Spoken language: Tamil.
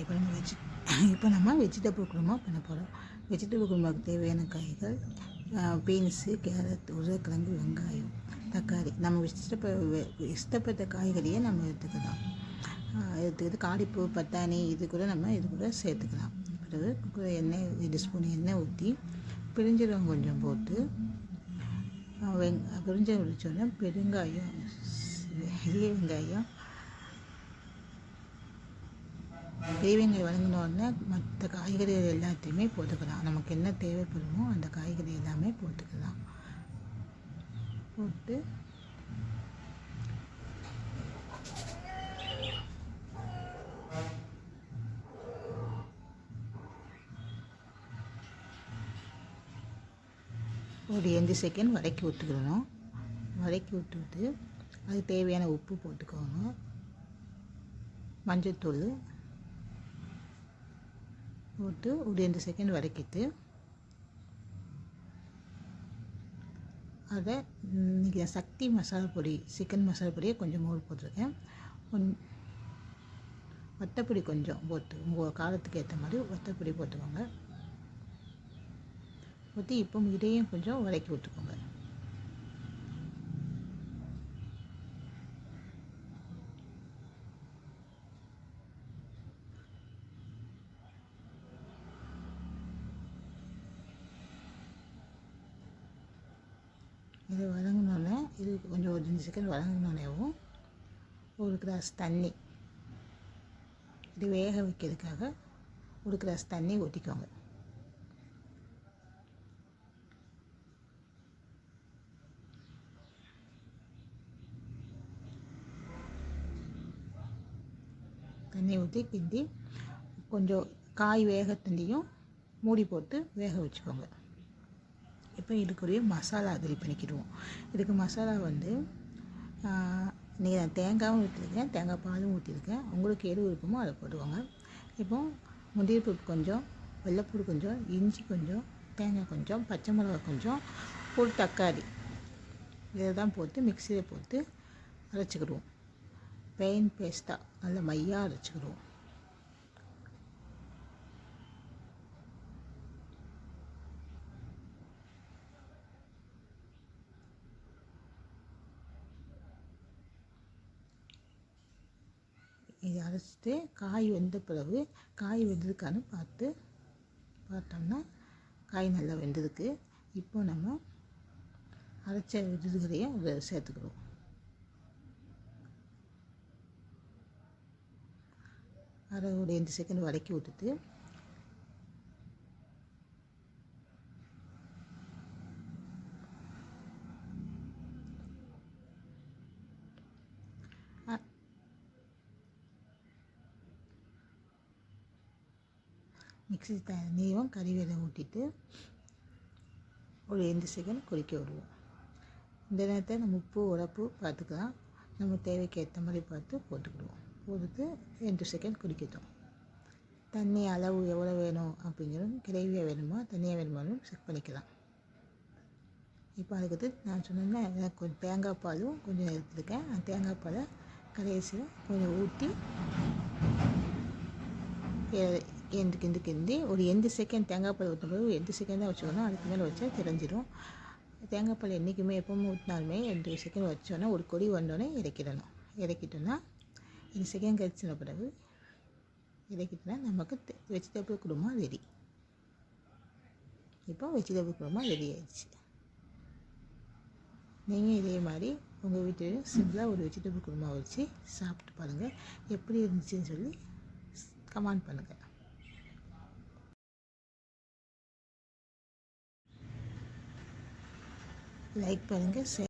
இப்போ நம்ம வெஜி இப்போ நம்ம வெஜிடபிள் குருமா பண்ண போகிறோம் வெஜிடபிள் குருமாவுக்கு தேவையான காய்கள் பீன்ஸு கேரட் உருளைக்கிழங்கு வெங்காயம் தக்காளி. நம்ம இஷ்டப்ப இஷ்டப்பட்ட காய்கறியை நம்ம எடுத்துக்கலாம். எடுத்துக்கிட்டு காடிப்பூ பட்டாணி இது கூட நம்ம இது கூட சேர்த்துக்கலாம். பிறகு எண்ணெய் ரெண்டு ஸ்பூன் எண்ணெய் ஊற்றி பிரிஞ்சிரம் கொஞ்சம் போட்டு வெங் பிரிஞ்சம் உரிச்சோடனே பெருங்காயம் பெரிய வெங்காயம் பெரிய வெங்காயம் உடனே மற்ற காய்கறிகள் எல்லாத்தையுமே போட்டுக்கலாம். நமக்கு என்ன தேவைப்படுமோ அந்த காய்கறி எல்லாமே போட்டுக்கலாம். போட்டு ஒரு அஞ்சு செகண்ட் வதக்கி விட்டுக்கிடணும் வதக்கி விட்டுவிட்டு அதுக்கு தேவையான உப்பு போட்டுக்கோங்க. மஞ்சள்தூள் போட்டு ஒரு ரெண்டு செகண்ட் வதக்கிட்டு அதை இன்றைக்கி சக்தி மசாலா பொடி சிக்கன் மசாலா பொடியை கொஞ்சம் மோர் போட்டிருக்கேன். கொஞ் வத்தப்பொடி கொஞ்சம் போட்டு உங்கள் காலத்துக்கு ஏற்ற மாதிரி வத்தப்பொடி போட்டுக்கோங்க. ஊற்றி இப்போ இதையும் கொஞ்சம் வதக்கி விட்டுக்கோங்க. இது வதங்கினோடனே இது கொஞ்சம் ஒரு அஞ்சு செகண்ட் வதங்கினோடனேவும் ஒரு கிளாஸ் தண்ணி. இது வேக வைக்கிறதுக்காக ஒரு கிளாஸ் தண்ணி ஊற்றிக்கோங்க தண்ணி ஊற்றி கிண்டி கொஞ்சம் காய் வேக தண்டியும் மூடி போட்டு வேக வச்சுக்கோங்க. இப்போ இதுக்குரிய மசாலா ரெடி பண்ணிக்கிடுவோம். இதுக்கு மசாலா வந்து இன்றைக்கி நான் தேங்காயும் ஊற்றிருக்கேன் தேங்காய் பாலும் ஊற்றிருக்கேன் உங்களுக்கு எது விருப்பமோ அதை போட்டுக்கோங்க. இப்போ முந்திரி பருப்பு கொஞ்சம் வெள்ளைப்பூடு கொஞ்சம் இஞ்சி கொஞ்சம் தேங்காய் கொஞ்சம் பச்சை மிளகா கொஞ்சம் ஒரு தக்காளி. இதை தான் போட்டு மிக்சியில் போட்டு அரைச்சிக்கிடுவோம். பெயின் பேஸ்ட்டாக நல்ல மையாக அரைச்சிக்கிடுவோம் இதை அரைச்சிட்டு காய் வெந்த பிறகு காய் வெந்திருக்கான்னு பார்த்து பார்த்தோம்னா காய் நல்லா வெந்ததுக்கு இப்போ நம்ம அரைச்ச விருதுகளையும் சேர்த்துக்கிறோம் அரை ஒரு ரெண்டு செகண்ட் வதக்கி விட்டுட்டு மிக்ஸி தண்ணியும் கறிவேலை ஊட்டிட்டு ஒரு ரெண்டு செகண்ட் கொதிக்க விடுவோம். இந்த நேரத்தில் நம்ம உப்பு உடப்பு பார்த்துக்கலாம். நம்ம தேவைக்கு ஏற்ற மாதிரி பார்த்து போட்டுக்கிடுவோம். போட்டுட்டு ரெண்டு செகண்ட் குடிக்கட்டும் தண்ணி அளவு எவ்வளோ வேணும் அப்படிங்கிறது கிரேவியாக வேணுமா தண்ணியாக வேணுமான்னு செக் பண்ணிக்கலாம். இப்போ அதுக்கு நான் சொன்னேன்னா எனக்கு கொஞ்சம் தேங்காய் பாலும் கொஞ்சம் எடுத்துருக்கேன். அந்த தேங்காய் பாலை கடைசியில் கொஞ்சம் ஊற்றி எந்து கிந்து கிண்டி ஒரு எந்த செகண்ட் தேங்காய் பால் ஊற்றும்போது போது எண்டு செகண்ட் தான் வச்சுக்கணும். அதுக்கு மேலே வச்சா தெரிஞ்சிடும் தேங்காய் பால் என்றைக்குமே எப்பவும் ஊற்றினாலுமே ரெண்டு செகண்ட் வச்சோன்னா ஒரு கொடி வந்தோடனே இறக்கிடணும். இறக்கிட்டோன்னா ரெண்டு செகண்ட் கழிச்சின பிறகு இறக்கிட்டோன்னா நமக்கு வெஜிடபிள் குருமா ரெடி இப்போ வெஜிடபிள் குருமா ரெடி ஆயிடுச்சு. நீங்கள் இதே மாதிரி உங்கள் வீட்டில் சிம்பிளாக ஒரு வெஜிடபிள் குருமா வச்சு சாப்பிட்டு பாருங்கள் எப்படி இருந்துச்சுன்னு சொல்லி कमान बन गया लाइक करेंगे शेयर